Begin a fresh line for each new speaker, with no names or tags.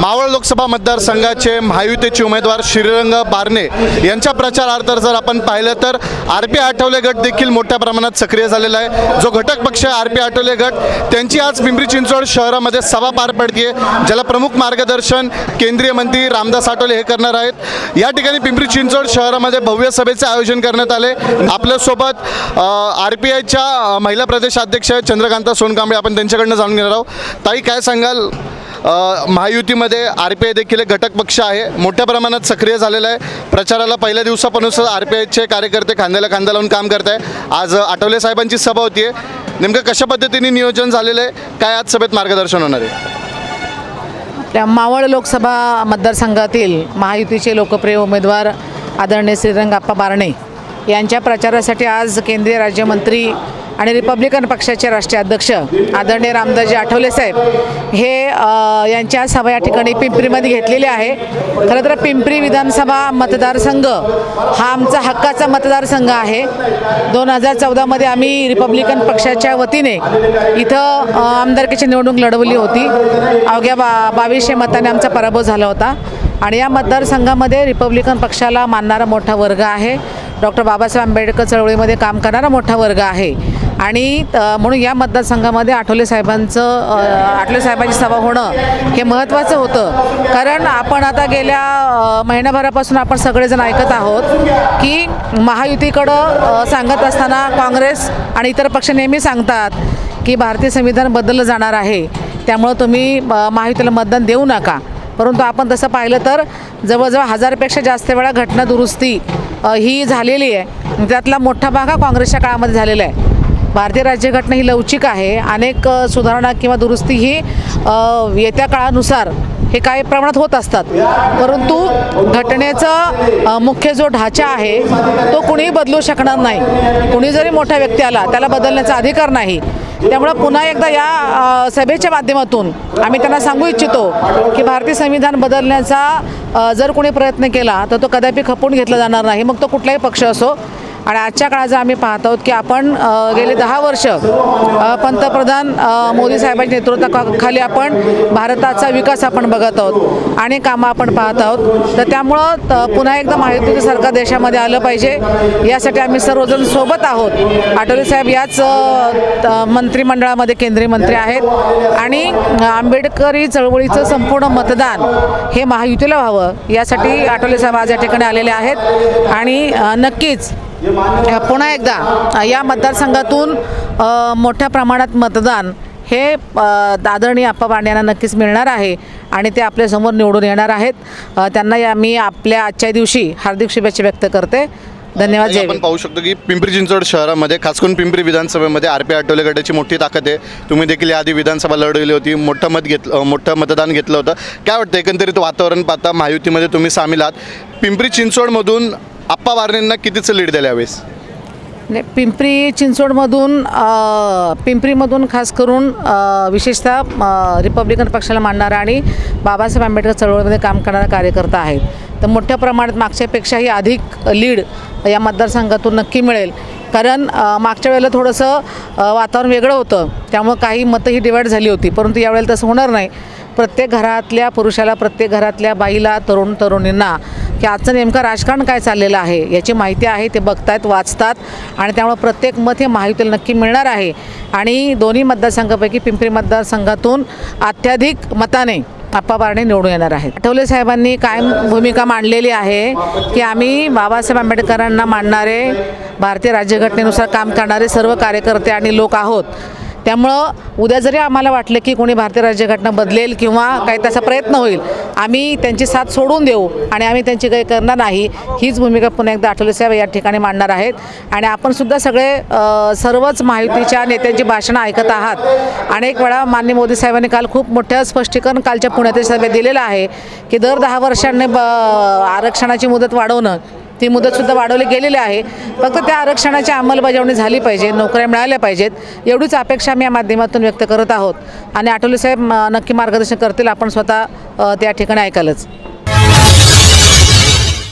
मावळ लोकसभा मतदारसंघाचे महायुतीचे उमेदवार श्रीरंग बारणे यांच्या प्रचारार्थ जर आपण पाहिलं तर आर पी आठवले गट देखील मोठ्या प्रमाणात सक्रिय झालेला आहे. जो घटक पक्ष आहे आर पी आठवले गट त्यांची आज पिंपरी चिंचवड शहरामध्ये सभा पार पडते ज्याला प्रमुख मार्गदर्शन केंद्रीय मंत्री रामदास आठवले हे करणार आहेत. या ठिकाणी पिंपरी चिंचवड शहरामध्ये भव्य सभेचे आयोजन करण्यात आले. आपल्यासोबत आर पी आयच्या महिला प्रदेशाध्यक्ष अध्यक्ष चंद्रकांता सोनकांबळे आपण त्यांच्याकडनं जाणून घेणार आहोत. ताई काय सांगाल? महायुतीमध्ये आर पी आय देखील एक घटक पक्ष आहे. मोठ्या प्रमाणात सक्रिय झालेला आहे. प्रचाराला पहिल्या दिवसापासून आर पी आयचे कार्यकर्ते खांद्याला खांदा लावून काम करत आहे आज आठवले साहेबांची सभा होती आहे नेमकं कशा पद्धतीने नियोजन झालेलं आहे? काय आज सभेत मार्गदर्शन होणार आहे?
आपल्या मावळ लोकसभा मतदारसंघातील महायुतीचे लोकप्रिय उमेदवार आदरणीय श्रीरंगाप्पा बारणे. यांच्या प्रचारासाठी आज केंद्रीय राज्यमंत्री आणि रिपब्लिकन पक्षाचे राष्ट्रीय अध्यक्ष आदरणीय रामदासजी आठवले साहेब हे यांच्या सभा या ठिकाणी पिंपरीमध्ये घेतलेली आहे. खरं तर पिंपरी विधानसभा मतदारसंघ हा आमचा हक्काचा मतदारसंघ आहे. दोन हजार चौदामध्ये आम्ही रिपब्लिकन पक्षाच्या वतीने इथं आमदारकीची निवडणूक लढवली होती. अवघ्या बा बावीसशे मताने आमचा पराभव झाला होता. आणि या मतदारसंघामध्ये रिपब्लिकन पक्षाला मानणारा मोठा वर्ग आहे. डॉक्टर बाबासाहेब आंबेडकर चळवळीमध्ये काम करणारा मोठा वर्ग आहे. आणि म्हणून या मतदारसंघामध्ये आठवले साहेबांचं आठवले साहेबांची सभा होणं हे महत्त्वाचं होतं. कारण आपण आता गेल्या महिन्याभरापासून महिनाभरापासून आपण सगळेजण ऐकत आहोत की महायुतीकडं सांगत असताना काँग्रेस आणि इतर पक्ष नेहमी सांगतात की भारतीय संविधान बदललं जाणार आहे. त्यामुळं तुम्ही महायुतीला मतदान देऊ नका. परंतु आपण तसं पाहिलं तर जवळजवळ हजारपेक्षा जास्त वेळा घटना दुरुस्ती ही झालेली आहे. त्यातला मोठा भाग हा काँग्रेसच्या काळामध्ये झालेला आहे. भारतीय राज्यघटना ही लवचिक आहे. अनेक सुधारणा किंवा दुरुस्ती ही येत्या काळानुसार हे काही प्रमाणात होत असतात. परंतु घटनेचा मुख्य जो ढाचा आहे तो कुणीही बदलू शकणार नाही. कुणी जरी मोठा व्यक्ती आला त्याला बदलण्याचा अधिकार नाही. त्यामुळं पुन्हा एकदा या सभेच्या माध्यमातून आम्ही त्यांना सांगू इच्छितो की भारतीय संविधान बदलण्याचा जर कोणी प्रयत्न केला तर तो कदापि खपून घेतला जाणार नाही. मग तो कुठलाही पक्ष असो आणि आजच्या काळात जर आम्ही पाहत आहोत की आपण गेले दहा वर्ष पंतप्रधान मोदी साहेबांच्या नेतृत्वाखाली आपण भारताचा विकास आपण बघत आहोत आणि कामं आपण पाहत आहोत. तर त्यामुळं त- पुन्हा एकदा माहिती सरकार देशामध्ये आलं पाहिजे. यासाठी आम्ही सर्वजण सोबत आहोत. आठवले साहेब याच त- मंत्रिमंडळामध्ये केंद्रीय मंत्री आहेत आणि आंबेडकरी चळवळीचं संपूर्ण मतदान हे महायुतीला व्हावं यासाठी आठवले साहेब आज या ठिकाणी आलेले आहेत. आणि नक्कीच पुन्हा एकदा या मतदारसंघातून मोठ्या प्रमाणात मतदान हे अ, आदरणीय आप्पा बांडे यांना नक्कीच मिळणार आहे आणि ते आपल्यासमोर निवडून येणार आहेत. त्यांना या मी आपल्या आजच्या दिवशी हार्दिक शुभेच्छा व्यक्त करते. धन्यवाद
आपण. पाहू शकतो की पिंपरी चिंचवड शहरामध्ये खास करून पिंपरी विधानसभेमध्ये आर पी आठवले गटाची मोठी ताकद आहे. तुम्ही देखील याआधी विधानसभा लढवली होती मोठं मत घेतलं मोठं मतदान घेतलं होतं. काय वाटतं एकंदरीत वातावरण पाहता महायुतीमध्ये तुम्ही सामील आहात. पिंपरी चिंचवडमधून आप्पा बारणेंना कितीचं लीड द्यायला यावेळेस
नाही, पिंपरी चिंचवडमधून अ, पिंपरीमधून खास करून अ, विशेषतः अ, रिपब्लिकन पक्षाला मांडणारा आणि बाबासाहेब आंबेडकर चळवळीमध्ये काम करणारा कार्यकर्ता आहेत. तर मोठ्या प्रमाणात मागच्यापेक्षाही अधिक लीड या मतदारसंघातून नक्की मिळेल. कारण अ, मागच्या वेळेला थोडंसं अ, वातावरण वेगळं होतं. त्यामुळं काही मतं ही डिवाईड झाली होती. परंतु यावेळेला तसं होणार नाही. प्रत्येक घरातल्या पुरुषाला प्रत्येक घरातल्या बाईला तरुण तरुणींना की आजचं नेमकं राजकारण काय चाललेलं आहे याची माहिती आहे ते बघतायत वाचतात आणि त्यामुळे प्रत्येक मत हे महायुतीला नक्की मिळणार आहे. आणि दोन्ही मतदारसंघापैकी पिंपरी मतदारसंघातून अत्याधिक मताने आप्पा बारणे निवडून येणार आहेत. आठवले साहेबांनी कायम भूमिका मांडलेली आहे की आम्ही बाबासाहेब आंबेडकरांना मांडणारे भारतीय राज्यघटनेनुसार काम करणारे सर्व कार्यकर्ते आणि लोक आहोत. त्यामुळं उद्या जरी आम्हाला वाटलं की कोणी भारतीय राज्यघटना बदलेल किंवा काही त्याचा प्रयत्न होईल आम्ही त्यांची साथ सोडून देऊ आणि आम्ही त्यांची काही करणार नाही हीच भूमिका पुन्हा एकदा आठवले साहेब या ठिकाणी मांडणार आहेत. आणि आपण सुद्धा सगळे सर्वच महायुतीच्या नेत्यांची भाषणं ऐकत आहात. अनेक वेळा माननीय मोदी साहेबांनी काल खूप मोठं स्पष्टीकरण कालच्या पुण्यातील सभेत दिलेलं आहे की दर दहा वर्षांनी ब आरक्षणाची मुदत वाढवणं ती मुदतसुद्धा वाढवली गेलेली आहे. फक्त त्या आरक्षणाची अंमलबजावणी झाली पाहिजे नोकऱ्या मिळाल्या पाहिजेत एवढीच अपेक्षा आम्ही या माध्यमातून व्यक्त करत आहोत. आणि आठवले साहेब नक्की मार्गदर्शन करतील आपण स्वतः त्या ठिकाणी ऐकालच.